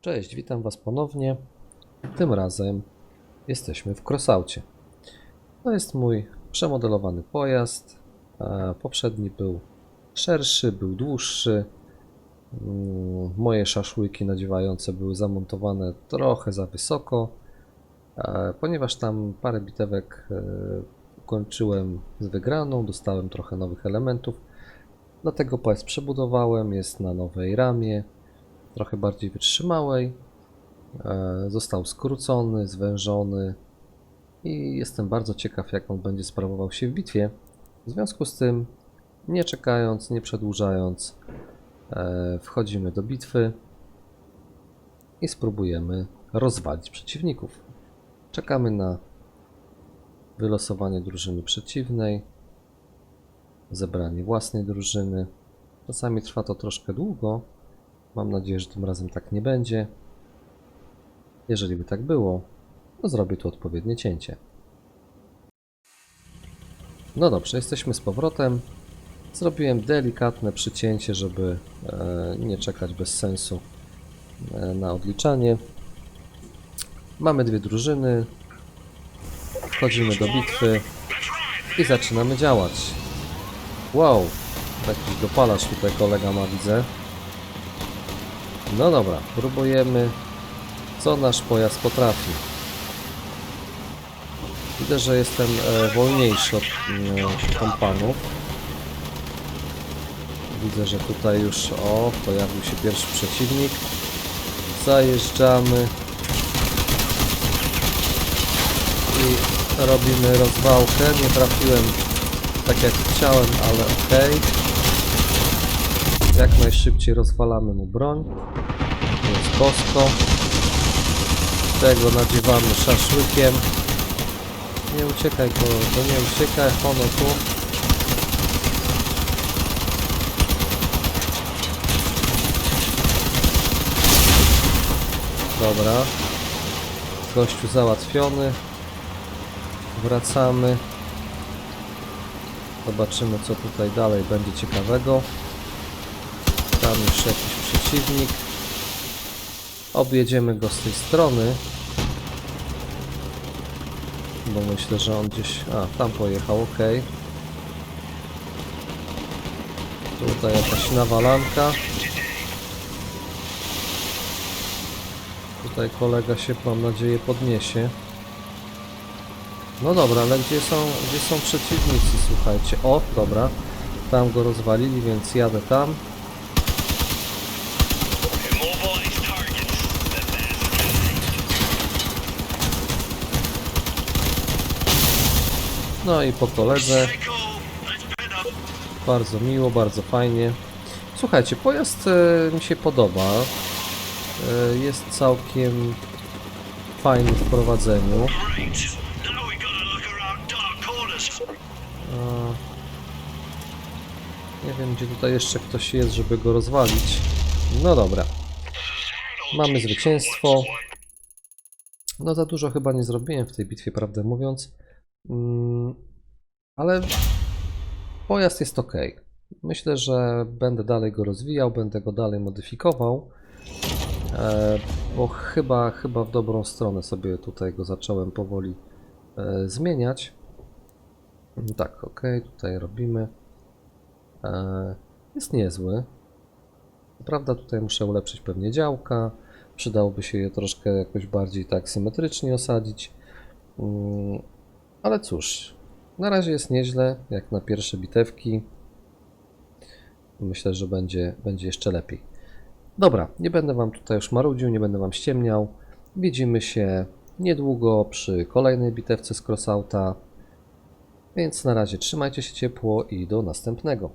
Cześć, witam Was ponownie. Tym razem jesteśmy w Crossaucie. To jest mój przemodelowany pojazd. E, Poprzedni był szerszy, był dłuższy. Mm, Moje szaszłyki nadziewające były zamontowane trochę za wysoko, e, ponieważ tam parę bitewek e, ukończyłem z wygraną, dostałem trochę nowych elementów. Dlatego pojazd przebudowałem, jest na nowej ramie trochę bardziej wytrzymałej. E, Został skrócony, zwężony i jestem bardzo ciekaw, jak on będzie sprawował się w bitwie. W związku z tym, nie czekając, nie przedłużając, e, wchodzimy do bitwy i spróbujemy rozwalić przeciwników. Czekamy na wylosowanie drużyny przeciwnej, zebranie własnej drużyny. Czasami trwa to troszkę długo, Mam nadzieję, że tym razem tak nie będzie. Jeżeli by tak było, to zrobię tu odpowiednie cięcie. No dobrze, jesteśmy z powrotem. Zrobiłem delikatne przycięcie, żeby e, nie czekać bez sensu e, na odliczanie. Mamy dwie drużyny. Wchodzimy do bitwy i zaczynamy działać. Wow, jakiś dopalacz tutaj kolega ma, widzę. No dobra, próbujemy, co nasz pojazd potrafi. Widzę, że jestem e, wolniejszy od e, kompanów. Widzę, że tutaj już, o, pojawił się pierwszy przeciwnik. Zajeżdżamy. I robimy rozwałkę. Nie trafiłem tak jak chciałem, ale okej. Jak najszybciej rozwalamy mu broń. To jest bosko. Tego nadziewamy szaszłykiem. Nie uciekaj, to, to nie uciekaj, ono tu. Dobra. Gościu załatwiony. Wracamy. Zobaczymy co tutaj dalej będzie ciekawego. Tam już jakiś przeciwnik. Objedziemy go z tej strony. Bo myślę, że on gdzieś... A, tam pojechał, ok. Tutaj jakaś nawalanka. Tutaj kolega się, mam nadzieję, podniesie. No dobra, ale gdzie są, gdzie są przeciwnicy, słuchajcie. O, dobra. Tam go rozwalili, więc jadę tam. No i po koledze. Bardzo miło, bardzo fajnie. Słuchajcie, pojazd e, mi się podoba. E, jest całkiem fajny w prowadzeniu. E, nie wiem, gdzie tutaj jeszcze ktoś jest, żeby go rozwalić. No dobra. Mamy zwycięstwo. No za dużo chyba nie zrobiłem w tej bitwie, prawdę mówiąc. Mm, ale pojazd jest ok. Myślę, że będę dalej go rozwijał, będę go dalej modyfikował. E, bo chyba, chyba w dobrą stronę sobie tutaj go zacząłem powoli e, zmieniać. Mm, Tak, ok, tutaj robimy. E, jest niezły. Prawda, tutaj muszę ulepszyć pewnie działka. Przydałoby się je troszkę jakoś bardziej tak symetrycznie osadzić. Ale cóż, na razie jest nieźle, jak na pierwsze bitewki. Myślę, że będzie, będzie jeszcze lepiej. Dobra, nie będę Wam tutaj już marudził, nie będę Wam ściemniał. Widzimy się niedługo przy kolejnej bitewce z Crossauta. Więc na razie trzymajcie się ciepło i do następnego.